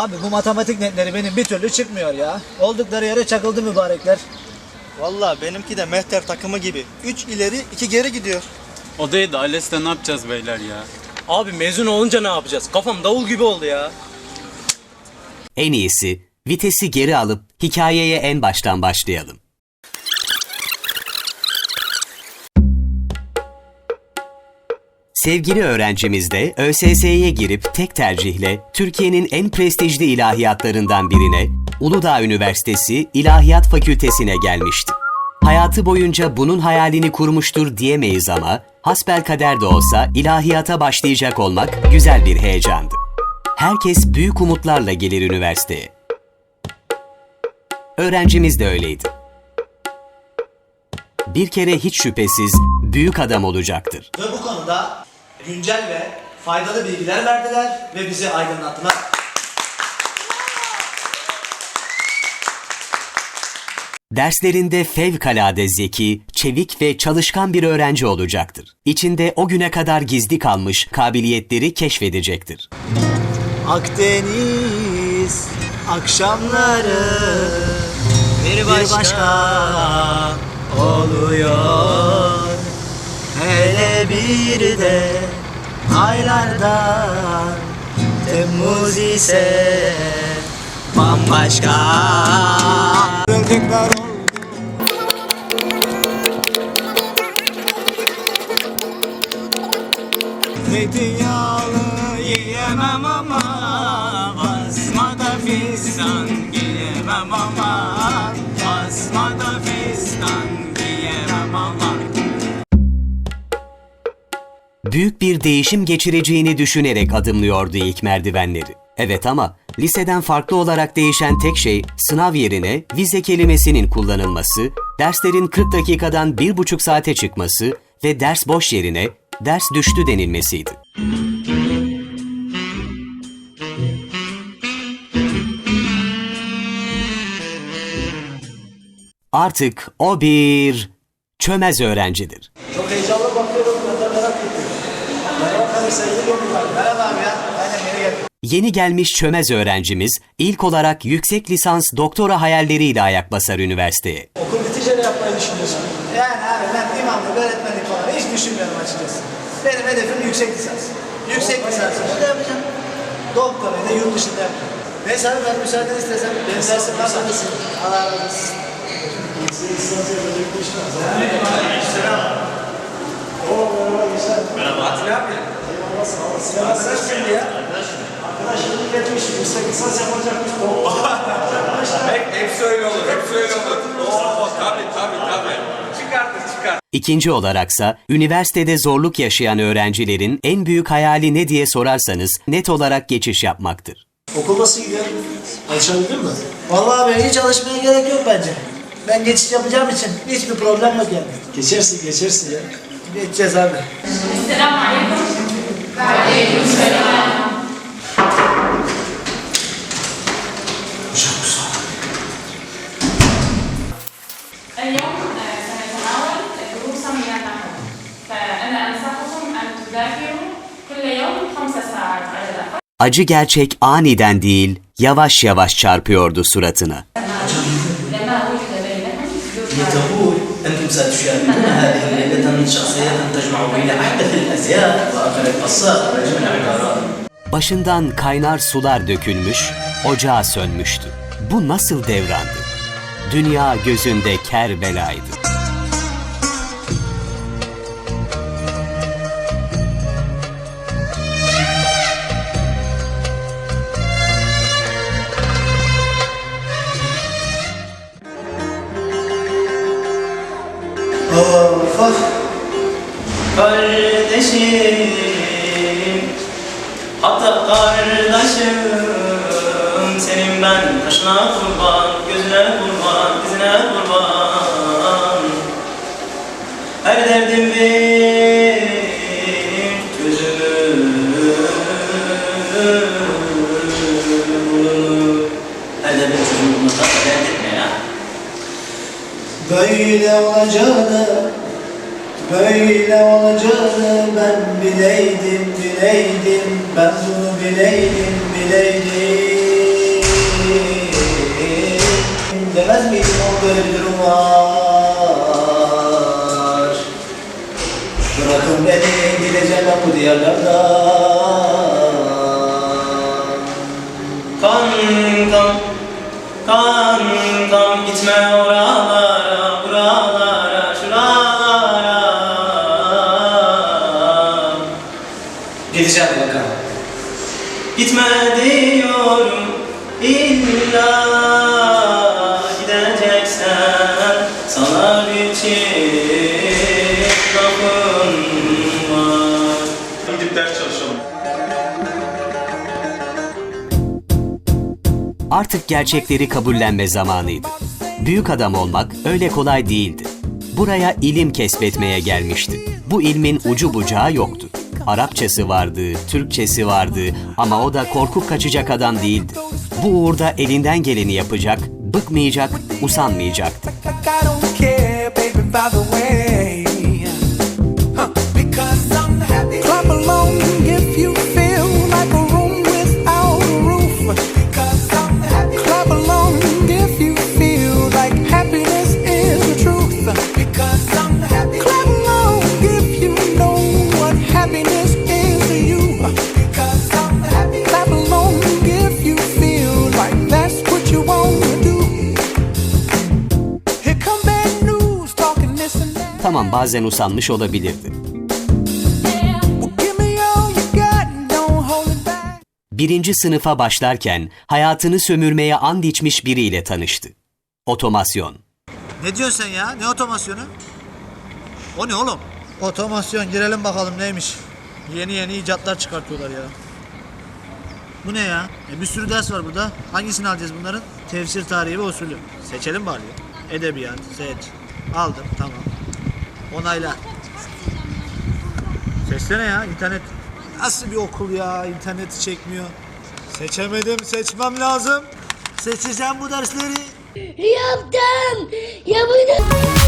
Abi bu matematik netleri benim bir türlü çıkmıyor ya. Oldukları yere çakıldı mübarekler. Vallahi benimki de mehter takımı gibi. Üç ileri iki geri gidiyor. Odayı da ALES'te ne yapacağız beyler ya? Abi mezun olunca ne yapacağız? Kafam davul gibi oldu ya. En iyisi vitesi geri alıp hikayeye en baştan başlayalım. Sevgili öğrencimiz de ÖSS'ye girip tek tercihle Türkiye'nin en prestijli ilahiyatlarından birine Uludağ Üniversitesi İlahiyat Fakültesine gelmişti. Hayatı boyunca bunun hayalini kurmuştur diyemeyiz ama hasbelkader de olsa ilahiyata başlayacak olmak güzel bir heyecandı. Herkes büyük umutlarla gelir üniversiteye. Öğrencimiz de öyleydi. Bir kere hiç şüphesiz büyük adam olacaktır. Ve bu konuda güncel ve faydalı bilgiler verdiler ve bizi aydınlattılar. Derslerinde fevkalade zeki, çevik ve çalışkan bir öğrenci olacaktır. İçinde o güne kadar gizli kalmış kabiliyetleri keşfedecektir. Akdeniz akşamları bir başka, oluyor. Bir de aylardan Temmuz ise bambaşka. Gördükler Büyük bir değişim geçireceğini düşünerek adımlıyordu ilk merdivenleri. Evet ama liseden farklı olarak değişen tek şey sınav yerine vize kelimesinin kullanılması, derslerin 40 dakikadan 1,5 saate çıkması ve ders boş yerine ders düştü denilmesiydi. Artık o bir çömez öğrencidir. Çok heyecanlı bakıyorum. Ben de merak ettim. Merhaba tabii sevgili yolcular. Merhaba abi ya. Aynen yeni geldim. Yeni gelmiş çömez öğrencimiz ilk olarak yüksek lisans doktora hayalleriyle ayak basar üniversiteye. Okul bitince ne yapmayı düşünüyorsun? Yani abi ben imamlık, öğretmenlik falan hiç düşünmüyorum açıkçası. Benim hedefim yüksek lisans. Yüksek lisans burada yapacağım. Doktorayı da yurt dışında yapacağım. Neyse abi ben müsaade istesem. Benim dersim var mı? Allah razı olsun. Hepsi öyle olur, hepsi öyle olur. Oo, tabii tabii tabii. Çıkart. İkinci olaraksa üniversitede zorluk yaşayan öğrencilerin en büyük hayali ne diye sorarsanız net olarak geçiş yapmaktır. Okul nasıl gidiyor? Alışabildin mi? Vallahi abi hiç alışmaya gerek yok bence. Ben geçiş yapacağım için hiçbir problem yok yani. Geçersin, geçersin ya. Geçeceğiz abi. السلام عليكم اليوم آه، سنتناول دروسا من النحو فأنا أنصحكم أن تذاكروا كل يوم خمس ساعات على الأقل Acı gerçek aniden değil, yavaş yavaş çarpıyordu suratına. لما وجد بينهم تقول أنتم ستشاهدون هذه ليلة شخصية تجمع بين أحدث الأزياء وآخر القصات وأجمل العبارات Başından kaynar sular dökülmüş, ocağı sönmüştü. Bu nasıl devrandı? Dünya gözünde ker Of. Kardeşim Hatta kardeşim Senin ben kaşına kurban Gözüne kurban Dizine kurban. Her derdim bir Gözümü Her derdim dert etme ya Böyle olacağını, böyle olacağını ben bileydim, bileydim, ben bunu bileydim, bileydim. Demez miydim o böyle bir durum var. Bırakın beni gideceğim ben bu diyarlardan. Kankam, kankam gitme oralara, Artık gerçekleri kabullenme zamanıydı. Büyük adam olmak öyle kolay değildi. Buraya ilim kesbetmeye gelmişti. Bu ilmin ucu bucağı yoktu. Arapçası vardı, Türkçesi vardı ama o da korkup kaçacak adam değildi. Bu uğurda elinden geleni yapacak, bıkmayacak, usanmayacaktı. Hold it back. Birinci sınıfa başlarken hayatını sömürmeye and içmiş biriyle tanıştı. Otomasyon. Ne diyorsun sen ya? Ne otomasyonu? O ne oğlum? Otomasyon girelim bakalım neymiş. Yeni yeni icatlar çıkartıyorlar ya. Bu ne ya? E bir sürü ders var burada. Hangisini alacağız bunların? Tefsir tarihi ve usulü. Seçelim bari. Edebiyat, seç. Aldım, tamam. Onayla. Seçsene ya, internet. Nasıl bir okul ya? İnterneti çekmiyor. Seçemedim, seçmem lazım. Seçeceğim bu dersleri. Yaptım. Yapacağım.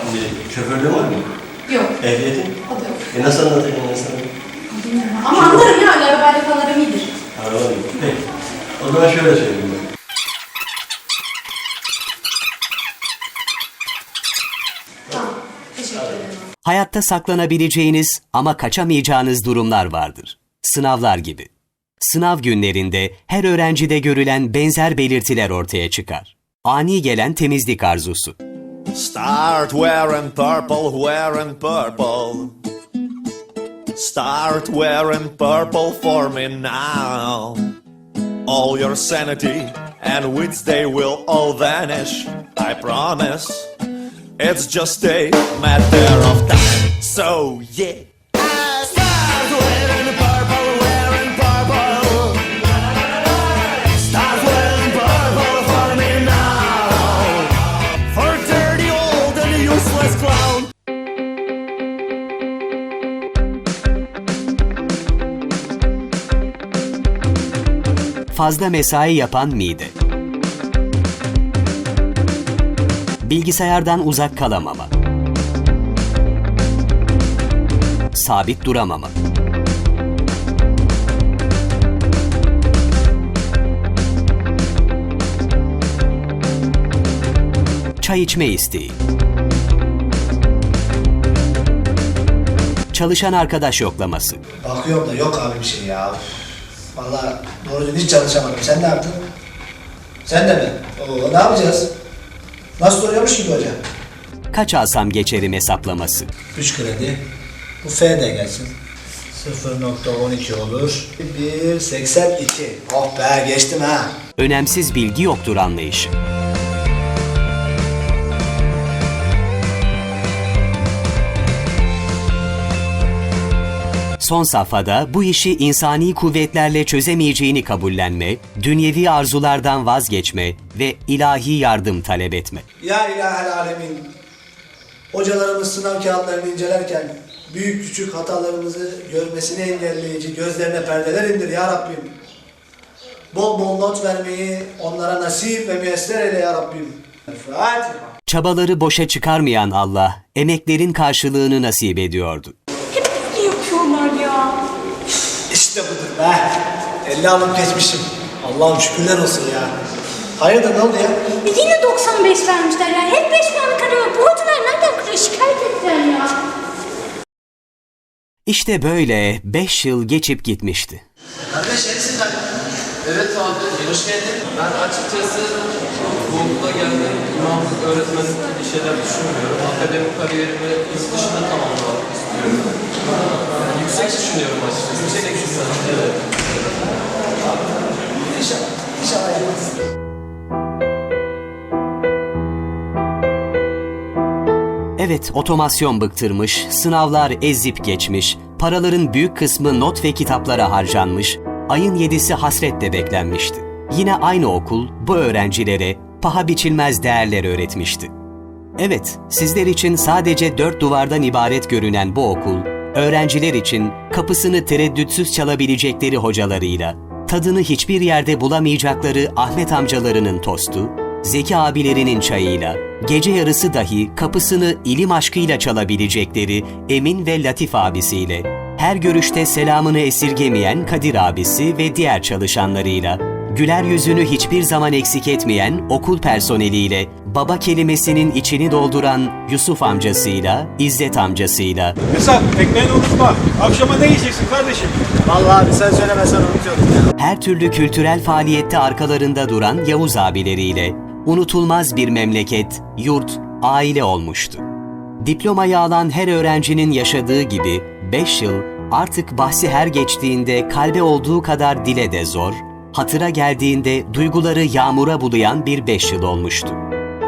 Şimdi şoförlüğün var mı? Yok. Ehliyetin? O da yok. E nasıl ben sana? Bilmiyorum. Ama anlarım yani arabayla falan iyidir. Anlamadım. Peki. O zaman şöyle söyleyeyim ben. Tamam. Teşekkür ederim. Hayatta saklanabileceğiniz ama kaçamayacağınız durumlar vardır. Sınavlar gibi. Sınav günlerinde her öğrencide görülen benzer belirtiler ortaya çıkar. Ani gelen temizlik arzusu. Start wearing purple, wearing purple. Start wearing purple for me now. all your sanity and wits they will all vanish. I promise. It's just a matter of time. So yeah. Fazla mesai yapan mide. Bilgisayardan uzak kalamama. Sabit duramama. Çay içme isteği. Çalışan arkadaş yoklaması. Bakıyorum da yok abi bir şey ya. Vallahi doğru düzgün hiç çalışamadım. Sen ne yaptın? Sen de mi? Oo, ne yapacağız? Nasıl soruyormuş ki bu hoca? Kaç alsam geçerim hesaplaması. 3 kredi. Bu F de gelsin. 0.12 olur. 1.82. Oh be geçtim ha. Önemsiz bilgi yoktur anlayışı. Son safhada bu işi insani kuvvetlerle çözemeyeceğini kabullenme, dünyevi arzulardan vazgeçme ve ilahi yardım talep etme. Ya ilahel alemin. Hocalarımız sınav kağıtlarını incelerken büyük küçük hatalarımızı görmesini engelleyici gözlerine perdeler indir ya Rabbim. Bol bol not vermeyi onlara nasip ve müyesser eyle ya Rabbim. Fatiha. Çabaları boşa çıkarmayan Allah, emeklerin karşılığını nasip ediyordu. Hep ne yapıyorlar ya? İşte budur be. 50 alıp geçmişim. Allah'ım şükürler olsun ya. Hayırdır ne oldu ya? E Yine 95 vermişler ya. Hep 5 puan kırıyor. Bu hocalar nereden kırıyor? Şikayet ettiler ya. İşte böyle 5 yıl geçip gitmişti. Kardeş neresi kaydı? Evet abi, hoş geldin. Ben açıkçası bu okula geldim, imamlık öğretmenlik bir şeyler düşünmüyorum. Akademik kariyerimi yurt dışında tamamlamak istiyorum. Yani yüksek düşünüyorum açıkçası. Yüksek düşünüyorum. Evet. İnşallah. İnşallah yapmaz. Evet, otomasyon bıktırmış, sınavlar ezip geçmiş, paraların büyük kısmı not ve kitaplara harcanmış, ayın yedisi hasretle beklenmişti. Yine aynı okul bu öğrencilere paha biçilmez değerler öğretmişti. Evet, sizler için sadece dört duvardan ibaret görünen bu okul, öğrenciler için kapısını tereddütsüz çalabilecekleri hocalarıyla, tadını hiçbir yerde bulamayacakları Ahmet amcalarının tostu, Zeki abilerinin çayıyla, gece yarısı dahi kapısını ilim aşkıyla çalabilecekleri Emin ve Latif abisiyle, her görüşte selamını esirgemeyen Kadir abisi ve diğer çalışanlarıyla, güler yüzünü hiçbir zaman eksik etmeyen okul personeliyle, baba kelimesinin içini dolduran Yusuf amcasıyla, İzzet amcasıyla, Esat ekmeğini unutma. Akşama ne yiyeceksin kardeşim? Vallahi abi sen söylemesen unutuyorum ya. her türlü kültürel faaliyette arkalarında duran Yavuz abileriyle unutulmaz bir memleket, yurt, aile olmuştu. Diplomayı alan her öğrencinin yaşadığı gibi 5 yıl artık bahsi her geçtiğinde kalbe olduğu kadar dile de zor, hatıra geldiğinde duyguları yağmura bulayan bir 5 yıl olmuştu.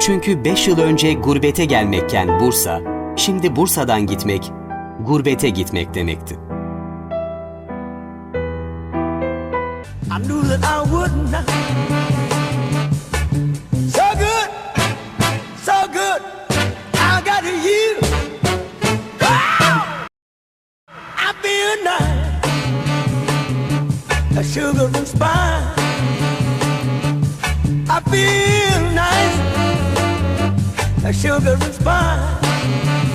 Çünkü 5 yıl önce gurbete gelmekken Bursa, şimdi Bursa'dan gitmek, gurbete gitmek demekti. Sugar and spice. I feel nice, a sugar and spice.